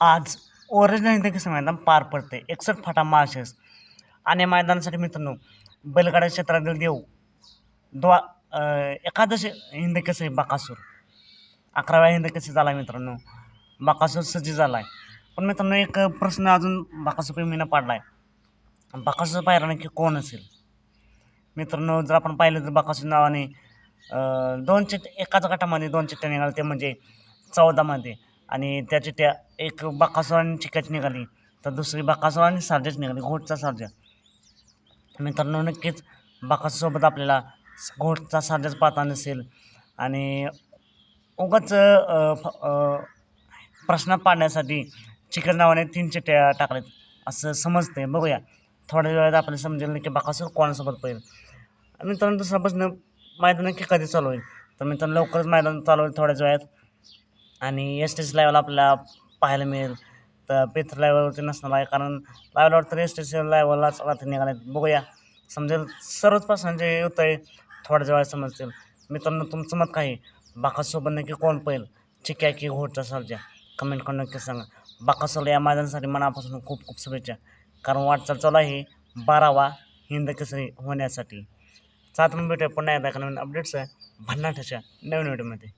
आज ओरिजिनल हिंद मैदान पार पडते एकसठ फाटा माळशेस. आणि या मैदानासाठी मित्रांनो बैलगाड्या क्षेत्रातील देव द्वा एकादश हिंदकेस आहे बाकासूर. अकराव्या हिंद झाला आहे मित्रांनो. बाकासूर सज्ज झाला आहे पण मित्रांनो एक प्रश्न अजून बाकासूर प्रेमीनं पाडला आहे बाकासूर पायरा नक्की कोण असेल? मित्रांनो जर आपण पाहिलं तर बाकासूर नावाने दोन चिट एकाच गटामध्ये दोन चिठ्ठ्या निघाल्या ते म्हणजे चौदामध्ये. आणि त्या एक बाकासूर आणि निघाली. तर दुसरी बाकासूर आणि निघाली घोटचा सारजा मित्रांनो नक्कीच बाकासोबत आपल्याला घोटचा सारजाच पाहता नसेल. आणि उगाच फ- प्रश्न पाडण्यासाठी चिकन नावाने तीन चिठ्ठ्या टाकल्यात. असं समजते बघूया. थोड्या वेळात आपल्याला समजेल की बाकासूर कोणासोबत पाहिजे मित्रांनो दुसरा प्रश्न मैदान नक्की कधी चालू होईल? तर मित्रांनो लवकरच मैदान चालू होईल थोड्याच वेळात. आणि एस टी सी लाईव्हला आपल्याला पाहायला मिळेल. तर पिथर लाईव्हवरती नसणार आहे. कारण लाईव्हला तर एस टी सी लाईव्हलाच रात्री निघाले बघूया. समजेल सर्वच प्रश्नांचे उत्तरे थोड्याच वेळात समजतील. मित्रांनो तुमचं मत काय आहे? बाकासोबत नक्की कोण पाहिजे चिक्या की घोटचा सर्जा कमेंट करून नक्की सांगा. बाकासोला या मैदानासाठी मनापासून खूप खूप शुभेच्छा. कारण वाटचाल चालू आहे. बारावा हिंद केसरी होण्यासाठी. सात भेटूया पुन्हा एकदा नवीन अपडेट्स आहे भन्नाटाच्या नवीन व्हिडिओमध्ये